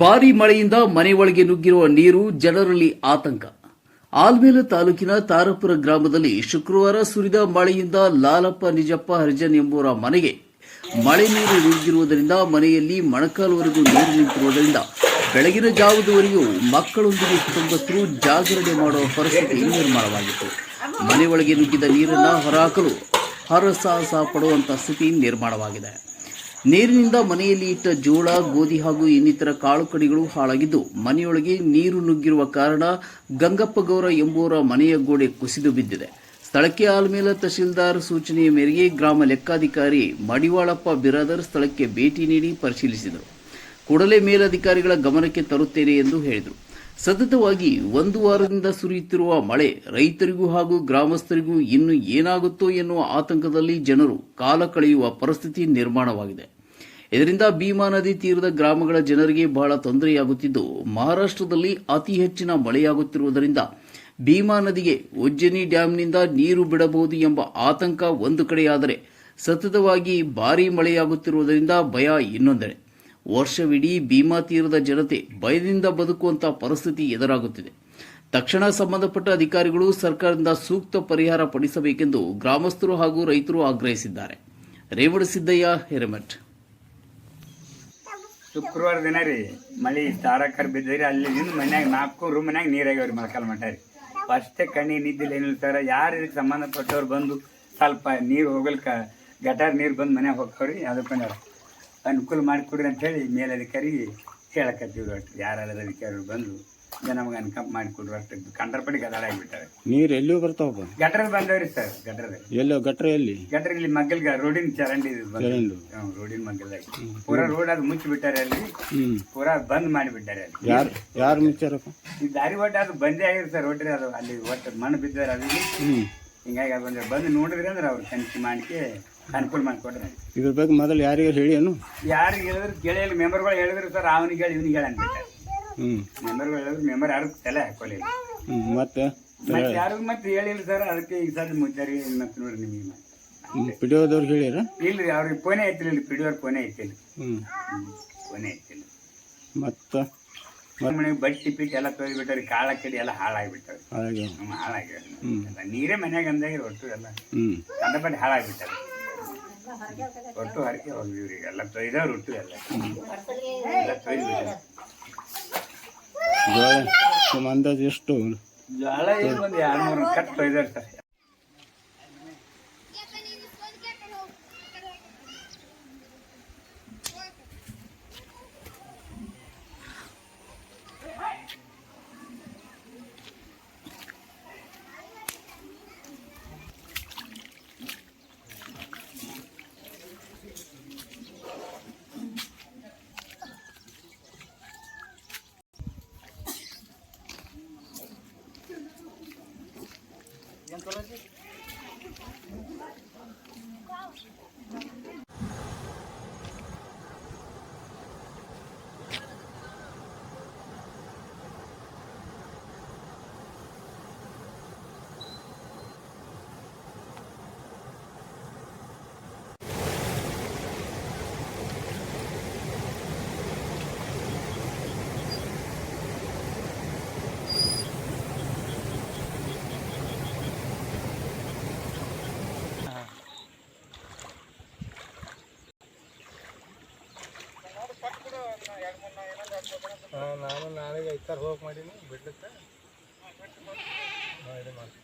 ಭಾರೀ ಮಳೆಯಿಂದ ಮನೆ ಒಳಗೆ ನುಗ್ಗಿರುವ ನೀರು ಜನರಲ್ಲಿ ಆತಂಕ. ಆಲ್ಮೇಲ ತಾಲೂಕಿನ ತಾರಪುರ ಗ್ರಾಮದಲ್ಲಿ ಶುಕ್ರವಾರ ಸುರಿದ ಮಳೆಯಿಂದ ಲಾಲಪ್ಪ ನಿಜಪ್ಪ ಹರಿಜನ್ ಎಂಬುವರ ಮನೆಗೆ ಮಳೆ ನೀರು ನುಗ್ಗಿರುವುದರಿಂದ ಮನೆಯಲ್ಲಿ ಮೊಣಕಾಲುವರೆಗೂ ನೀರು ನಿಂತಿರುವುದರಿಂದ ಬೆಳಗಿನ ಜಾವದವರೆಗೂ ಮಕ್ಕಳೊಂದಿಗೆ ಕುಟುಂಬಸ್ಥರು ಜಾಗರಣೆ ಮಾಡುವ ಪರಿಸ್ಥಿತಿ ನಿರ್ಮಾಣವಾಗಿತ್ತು. ಮನೆ ಒಳಗೆ ನುಗ್ಗಿದ ನೀರನ್ನು ಹೊರಹಾಕಲು ಹರಸಾಹಸ ಪಡುವಂತಹ ಸ್ಥಿತಿ ನಿರ್ಮಾಣವಾಗಿದೆ. ನೀರಿನಿಂದ ಮನೆಯಲ್ಲಿ ಇಟ್ಟ ಜೋಳ, ಗೋಧಿ ಹಾಗೂ ಇನ್ನಿತರ ಕಾಳು ಕಡಿಗಳು ಹಾಳಾಗಿದ್ದು, ಮನೆಯೊಳಗೆ ನೀರು ನುಗ್ಗಿರುವ ಕಾರಣ ಗಂಗಪ್ಪ ಗೌರ ಎಂಬುವರ ಮನೆಯ ಗೋಡೆ ಕುಸಿದು ಬಿದ್ದಿದೆ. ಸ್ಥಳಕ್ಕೆ ಆಲ್ಮೇಲ ತಹಶೀಲ್ದಾರ್ ಸೂಚನೆಯ ಮೇರೆಗೆ ಗ್ರಾಮ ಲೆಕ್ಕಾಧಿಕಾರಿ ಮಡಿವಾಳಪ್ಪ ಬಿರಾದರ್ ಸ್ಥಳಕ್ಕೆ ಭೇಟಿ ನೀಡಿ ಪರಿಶೀಲಿಸಿದರು. ಕೂಡಲೇ ಮೇಲಧಿಕಾರಿಗಳ ಗಮನಕ್ಕೆ ತರುತ್ತೇನೆ ಎಂದು ಹೇಳಿದರು. ಸತತವಾಗಿ ಒಂದು ವಾರದಿಂದ ಸುರಿಯುತ್ತಿರುವ ಮಳೆ ರೈತರಿಗೂ ಹಾಗೂ ಗ್ರಾಮಸ್ಥರಿಗೂ ಇನ್ನು ಏನಾಗುತ್ತೋ ಎನ್ನುವ ಆತಂಕದಲ್ಲಿ ಜನರು ಕಾಲ ಕಳೆಯುವ ಪರಿಸ್ಥಿತಿ ನಿರ್ಮಾಣವಾಗಿದೆ. ಇದರಿಂದ ಭೀಮಾ ನದಿ ತೀರದ ಗ್ರಾಮಗಳ ಜನರಿಗೆ ಬಹಳ ತೊಂದರೆಯಾಗುತ್ತಿದ್ದು, ಮಹಾರಾಷ್ಟ್ರದಲ್ಲಿ ಅತಿ ಹೆಚ್ಚಿನ ಮಳೆಯಾಗುತ್ತಿರುವುದರಿಂದ ಭೀಮಾ ನದಿಗೆ ಉಜ್ಜನಿ ಡ್ಯಾಂನಿಂದ ನೀರು ಬಿಡಬಹುದು ಎಂಬ ಆತಂಕ ಒಂದು ಕಡೆಯಾದರೆ ಸತತವಾಗಿ ಭಾರೀ ಮಳೆಯಾಗುತ್ತಿರುವುದರಿಂದ ಭಯ ಇನ್ನೊಂದೆಡೆ. ವರ್ಷವಿಡೀ ಭೀಮಾ ತೀರದ ಜನತೆ ಭಯದಿಂದ ಬದುಕುವಂತಹ ಪರಿಸ್ಥಿತಿ ಎದುರಾಗುತ್ತಿದೆ. ತಕ್ಷಣ ಸಂಬಂಧಪಟ್ಟ ಅಧಿಕಾರಿಗಳು ಸರ್ಕಾರದಿಂದ ಸೂಕ್ತ ಪರಿಹಾರ ಪಡಿಸಬೇಕೆಂದು ಗ್ರಾಮಸ್ಥರು ಹಾಗೂ ರೈತರು ಆಗ್ರಹಿಸಿದ್ದಾರೆ. ರೇವಣಸಿದ್ದಯ್ಯ ಹಿರೇಮಠ್. ಶುಕ್ರವಾರ ದಿನ ರೀ, ಮಳಿ ತಾರಕರ್ ಬಿದ್ದಿರಿ, ಅಲ್ಲಿ ಮನ್ಯಾಗ ನಾಲ್ಕು ರೂಮ್ ಮನ್ಯಾಗ ನೀರಾಗ್ಯಾವ್ರಿ ಮೊಳಕಾಲ್ ಮಠ ರೀ. ಅಷ್ಟೇ ಕಣ್ಣಿಗೆ ನಿದ್ದಿಲ್ಲ ಏನಿಲ್ಲ ಸರ್ ಯಾರು ಇದಕ್ಕೆ ಸಂಬಂಧಪಟ್ಟವ್ರು ಬಂದು ಸ್ವಲ್ಪ ನೀರು ಹೋಗಲ್ಕ, ಗಟಾರ್ ನೀರು ಬಂದು ಮನ್ಯಾಗ ಹೋಗ್ತಾವ್ರಿ ಅದಕ್ಕೆ ಅನುಕೂಲ ಮಾಡಿಕೊಡ್ರಿ ಅಂತ ಹೇಳಿ ಮೇಲಧಿಕಾರಿಗೆ ಹೇಳಕತ್ತೀವಿ ಅಷ್ಟು. ಯಾರಾದ್ರೂ ಅಧಿಕಾರಿಗಳು ಬಂದು ನಮಗೆ ಮಾಡಿ ಮಾಡಿಕೊಡ್ರಿ ಅಷ್ಟು. ಕಂಡ್ರಪಡಿ ಗದಾಡ ಆಗಿಬಿಟ್ಟಾರೆ. ನೀರು ಎಲ್ಲೂ ಬರ್ತಾವ ಗಟ್ರಲ್ಲಿ ಬಂದವ್ರಿ ಸರ್ ಗಟ್ರದಲ್ಲಿ ಎಲ್ಲೋ ಗಟ್ರ ಎಲ್ಲಿ? ಗಟ್ರ ಇಲ್ಲಿ ಮಗ್ಗಲ್ಗ ರೋಡಿನ ಚರಂಡಿ ರೋಡಿನ ಮಗ್ಗಲ್ದಾಗ ಪೂರಾ ರೋಡ್ ಅದು ಮುಚ್ಚಿಬಿಟ್ಟಾರೆ ಅಲ್ಲಿ. ಪೂರ ಬಂದ್ ಮಾಡಿಬಿಟ್ಟಾರೆ ಅಲ್ಲಿ. ಯಾರು ಯಾರು ಮುಚ್ಚಾರಪ್ಪ? ಈ ದಾರಿ ಒಟ್ಟು ಅದು ಬಂದೇ ಆಗಿರ್ ಸರ್ ರೋಡ್ರಿ ಅದು ಅಲ್ಲಿ ಒಟ್ಟು ಮಣ್ಣು ಬಿದ್ದಾರೆ ಅಲ್ಲಿ ಹಿಂಗಾಗಿ ಅದು ಬಂದ್ರೆ ಬಂದು ನೋಡಿದ್ರಿ ಅಂದ್ರೆ ಅವ್ರು ತನಿಖೆ ಮಾಡಿಕೆ ಅನುಕೂಲ ಮಾಡಿಕೊಡ್ರಿ. ಇದ್ರ ಬಗ್ಗೆ ಮೊದಲು ಯಾರಿಗೆ ಹೇಳಿ ಏನು? ಯಾರಿಗೆ ಹೇಳಿದ್ರು ಮೆಂಬರ್ ಮೆಂಬರ್ಗಳು ಹೇಳಿದ್ರು ಸರ್ ಅವನಿಗೆ ಹೇಳಿ ಇವನಿಗೆ ಹೇಳಿ ಅಂತ. ಹ್ಮ್. ಮೆಂಬರ್ಗಳು ಹೇಳಿದ್ರು ಮೆಂಬರ್ ಯಾರು ತಲೆ ಹಾಕೊಳ್ಳಿಲ್ಲ ಹ್ಮ್ ಮತ್ತೆ? ಮತ್ತೆ ಯಾರಿಗೂ ಮತ್ತೆ ಹೇಳಿಲ್ಲ ಸರ್ ಅದಕ್ಕೆ ಈಗ ಸರ್ ಮುಂಚಾರಿ ಮತ್ತೆ ನೋಡ್ರಿ ನಿಮಗೆ. ಪಿಡಿಯೋದವ್ರಿಗೆ ಹೇಳಿರ? ಇಲ್ರಿ ಅವ್ರಿಗೆ ಫೋನೇ ಐತಿಲ್ಲ ಇಲ್ಲಿ ಪಿಡಿಯೋರ್ ಫೋನೇ ಐತಿಲ್ಲ ಹ್ಮ್. ಫೋನೇ ಐತಿಲ್ಲ ಮತ್ತೆ? ಮನೆಗೆ ಬಟ್ಟಿ ಪಿಟ್ಟು ಎಲ್ಲ ತೊಯ್ದ್ಬಿಟ್ಟಾರೆ ಕಾಳ ಕಡಿ ಎಲ್ಲ ಹಾಳಾಗಿಬಿಟ್ಟಾರೆ ಹಾಳಾಗಿ ಹಾಳಾಗಿ ನೀರೇ ಮನ್ಯಾಗ ಅಂದಾಗ ಒಟ್ಟು ಎಲ್ಲ. ಹ್ಮ್. ಕಂಡಪಟ್ಟಿ ಹಾಳಾಗ್ಬಿಟ್ಟಾರೆ ಒಟ್ಟು ಹರಕೆ ಹೋಗಿವ್ರಿ ಎಲ್ಲ ತೊಯ್ದವ್ರು ರೊಟ್ಟು ಎಲ್ಲ. ಜೋಳ ಅಂದಾಜು ಎಷ್ಟು ಜೋಳ ಏನು ಒಂದು ಎರಡು ಮೂರು ಕಟ್ ತೊಯ್ದಾರೆ Thank you. ಹಾಂ ನಾನು ನಾಳೆಗೆ ಐದು ಸಾವಿರ ಹೋಗಿ ಮಾಡೀನಿ ಬಿಡ್ಲಿಕ್ಕೆ? ಮಾಡಿ